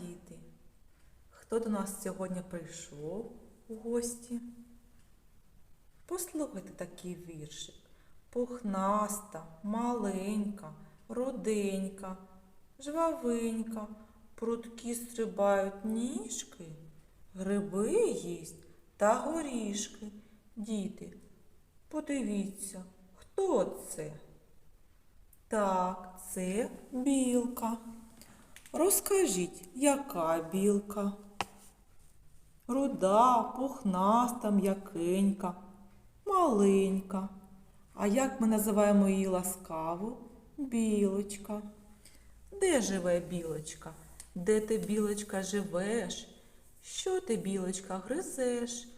діти! Хто до нас сьогодні прийшов у гості? Послухайте такий віршик. Пухнаста, маленька, руденька, жвавенька, прудкі стрибають ніжки, гриби їсть та горішки. Діти, подивіться, хто це? Так, це білка. Розкажіть, яка білка? Руда, пухнаста, м'якенька, маленька. А як ми називаємо її ласкаво? Білочка. Де живе білочка? Де ти, білочка, живеш? Що ти, білочка, гризеш?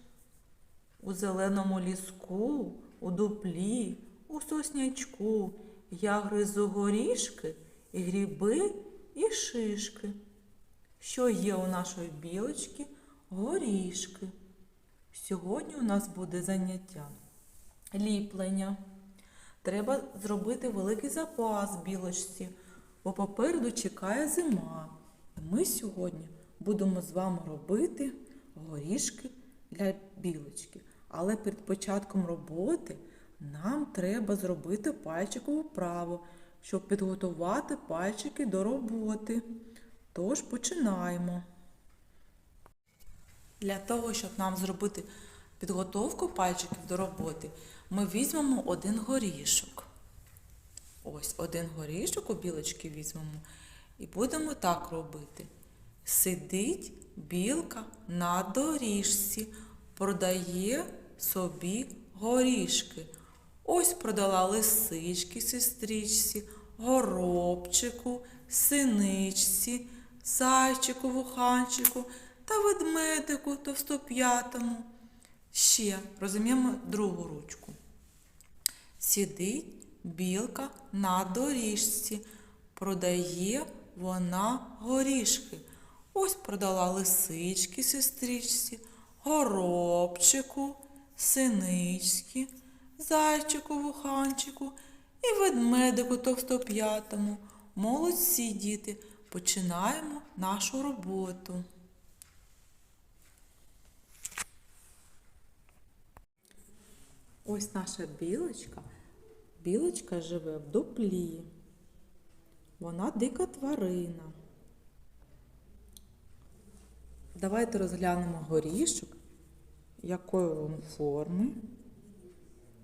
У зеленому ліску, у дуплі, у соснячку я гризу горішки і гриби, і шишки. Що є у нашої білочки? Горішки. Сьогодні у нас буде заняття ліплення. Треба зробити великий запас білочці, бо попереду чекає зима. Ми сьогодні будемо з вами робити горішки для білочки. Але перед початком роботи нам треба зробити пальчикову вправу, щоб підготувати пальчики до роботи. Тож починаємо. Для того, щоб нам зробити підготовку пальчиків до роботи, ми візьмемо один горішок. Ось один горішок у білочки візьмемо і будемо так робити. Сидить білка на доріжці, продає собі горішки. Ось продала лисички, сестричці, горобчику, синичці, зайчику, вуханчику та ведмедику товстоп'ятому. Ще розуміємо другу ручку. Сидить білка на доріжці, продає вона горішки. Ось продала лисички, сестричці, горобчику, синичці, зайчику, вуханчику і ведмедику товстоп'ятому. Молодці діти, починаємо нашу роботу. Ось наша білочка. Білочка живе в дуплі. Вона дика тварина. Давайте розглянемо горішок, якої він форми,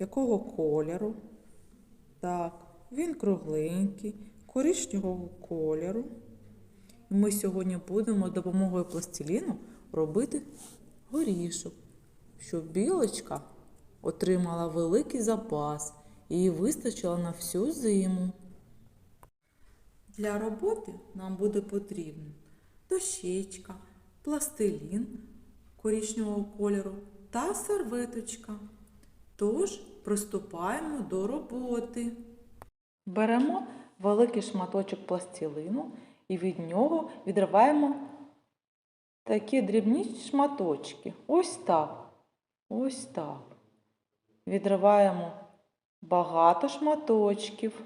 якого кольору. Так, він кругленький, коричневого кольору. Ми сьогодні будемо допомогою пластиліну робити горішок, щоб білочка отримала великий запас і їй вистачило на всю зиму. Для роботи нам буде потрібно дощечка, пластилін коричневого кольору та серветочка. Тож приступаємо до роботи. Беремо великий шматочок пластилину і від нього відриваємо такі дрібні шматочки. Ось так. Ось так. Відриваємо багато шматочків.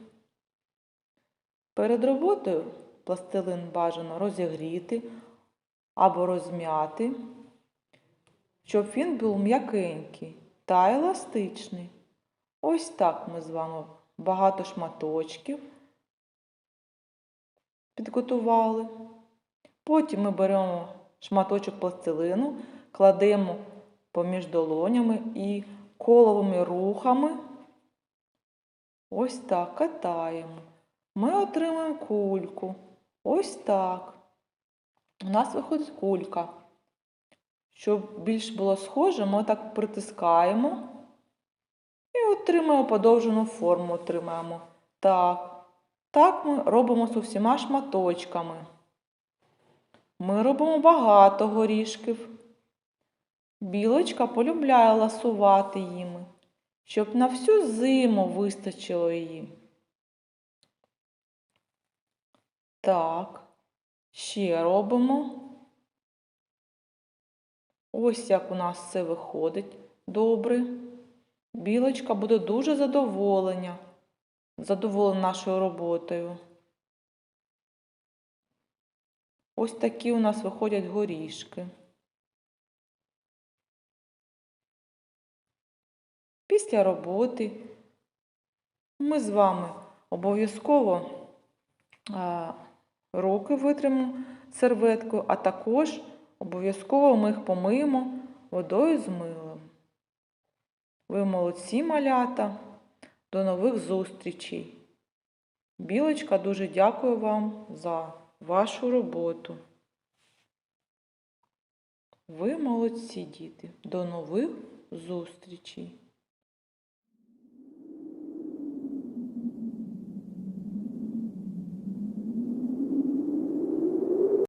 Перед роботою пластилин бажано розігріти або розм'яти, щоб він був м'якенький та еластичний. Ось так ми з вами багато шматочків підготували. Потім ми беремо шматочок пластилину, кладемо поміж долонями і коловими рухами ось так катаємо. Ми отримаємо кульку. Ось так. У нас виходить кулька. Щоб більш було схоже, ми так притискаємо і отримаємо подовжену форму. Отримаємо. Так. Так ми робимо з усіма шматочками. Ми робимо багато горішків. Білочка полюбляє ласувати їми, щоб на всю зиму вистачило її. Так, ще робимо. Ось як у нас все виходить добре. Білочка буде дуже задоволена, задоволена нашою роботою. Ось такі у нас виходять горішки. Після роботи ми з вами обов'язково руки витримо серветкою, а також обов'язково ми їх помиємо водою з милом. Ви молодці, малята. До нових зустрічей. Білочка дуже дякую вам за вашу роботу. Ви молодці, діти. До нових зустрічей.